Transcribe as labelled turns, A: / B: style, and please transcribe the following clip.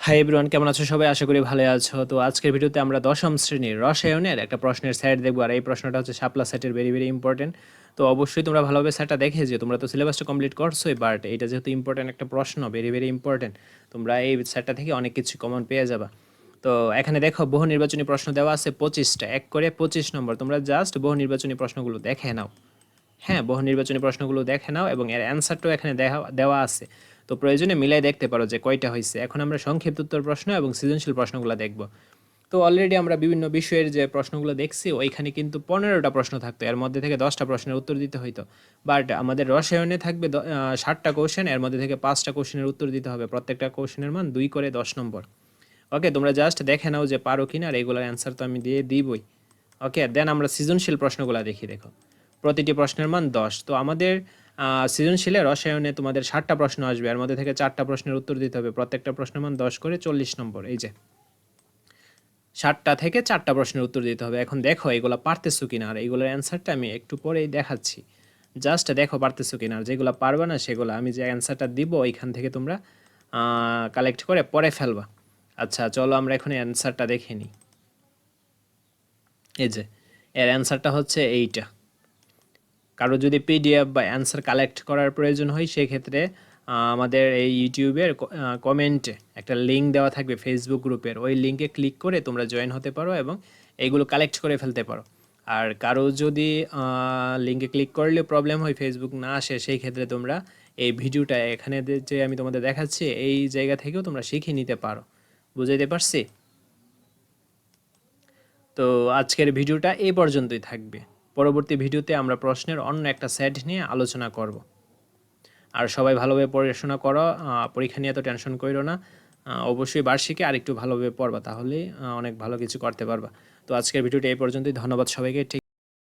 A: Hi everyone কেমন আছো সবাই? আশা করি ভালো আছো। তো আজকের ভিডিওতে আমরা দশম শ্রেণির রসায়নের একটা প্রশ্নের সেট দেখব, আর এই প্রশ্নটা হচ্ছে শাপলা সেটের ভেরি ভেরি ইম্পর্টেন্ট তো অবশ্যই তোমরা ভালোভাবে সেটটা দেখে যে তোমরা তো সিলেবাসটা কমপ্লিট করছোই বাট এটা যেহেতু ইম্পর্টেন্ট একটা প্রশ্ন ভেরি ভেরি ইম্পর্টেন্ট তোমরা এই সেটটা থেকে অনেক কিছু কমন পেয়ে যাবা। তো এখানে দেখো, বহু নির্বাচনী প্রশ্ন দেওয়া আছে পঁচিশটা, এক করে পঁচিশ নম্বর। তোমরা জাস্ট বহু নির্বাচনী প্রশ্নগুলো দেখে নাও। হ্যাঁ বহু নির্বাচনী প্রশ্নগুলো দেখে নাও এবং এর অ্যান্সারটাও এখানে দেওয়া আছে। তো প্রয়োজনে মিলাই দেখতে পারো যে কয়টা হয়েছে এখন আমরা সংক্ষিপ্ত উত্তর প্রশ্ন এবং সৃজনশীল প্রশ্নগুলো দেখব। তো অলরেডি আমরা বিভিন্ন বিষয়ের যে প্রশ্নগুলো দেখছি, ওইখানে কিন্তু পনেরোটা প্রশ্ন থাকতো। এর মধ্যে থেকে দশটা প্রশ্নের উত্তর দিতে হইতো। বাট আমাদের রসায়নে থাকবে ষাটটা কোশ্চেন এর মধ্যে থেকে পাঁচটা কোশ্চেনের উত্তর দিতে হবে। প্রত্যেকটা কোশ্চেনের মান দুই করে দশ নম্বর। ওকে তোমরা জাস্ট দেখে নাও যে পারো কিনা, আর এগুলোর অ্যান্সার তো আমি দিয়ে দিবই। ওকে দেন আমরা সৃজনশীল প্রশ্নগুলো দেখি, দেখো। প্রতিটি প্রশ্নের মান দশ। তো আমাদের সৃজনশীলে রসায়নে তোমাদের ষাটটা প্রশ্ন আসবে আর মধ্যে থেকে চারটা প্রশ্নের উত্তর দিতে হবে। প্রত্যেকটা প্রশ্নের মান দশ করে চল্লিশ নম্বর, এই যে। ষাটটা থেকে চারটা প্রশ্নের উত্তর দিতে হবে। এখন দেখো, এগুলো পারতেছো কিনা? আর এইগুলোর অ্যান্সারটা আমি একটু পরেই দেখাচ্ছি। জাস্ট দেখো, পারতেছো কিনা? আর যেগুলো পারবে না, সেগুলো আমি যে অ্যান্সারটা দিব, ওইখান থেকে তোমরা কালেক্ট করে পরে ফেলবা। আচ্ছা চলো আমরা এখন অ্যান্সারটা দেখে নিই। এই যে, এর অ্যান্সারটা হচ্ছে এইটা। কারও যদি পিডিএফ বা অ্যান্সার কালেক্ট করার প্রয়োজন হয়, সেক্ষেত্রে আমাদের এই ইউটিউবের কমেন্টে একটা লিঙ্ক দেওয়া থাকবে ফেসবুক গ্রুপের ওই লিঙ্কে ক্লিক করে তোমরা জয়েন হতে পারো এবং এইগুলো কালেক্ট করে ফেলতে পারো। আর কারও যদি লিঙ্কে ক্লিক করলে প্রবলেম হয় ফেসবুক না আসে সেই ক্ষেত্রে তোমরা এই ভিডিওটা এখানে যে আমি তোমাদের দেখাচ্ছি, এই জায়গা থেকেও তোমরা শিখে নিতে পারো। বুঝাইতে পারছি? তো আজকের ভিডিওটা এই পর্যন্তই থাকবে। পরবর্তী ভিডিওতে আমরা প্রশ্নের অন্য একটা সেট নিয়ে আলোচনা করব। আর সবাই ভালোভাবে পড়াশোনা করো পরীক্ষা নিয়ে এত টেনশন করো না। অবশ্যই বার্ষিকে আরেকটু ভালোভাবে পড়বা, তাহলে অনেক ভালো কিছু করতে পারবা। তো আজকের ভিডিওটি এই পর্যন্তই, ধন্যবাদ সবাইকে, ঠিক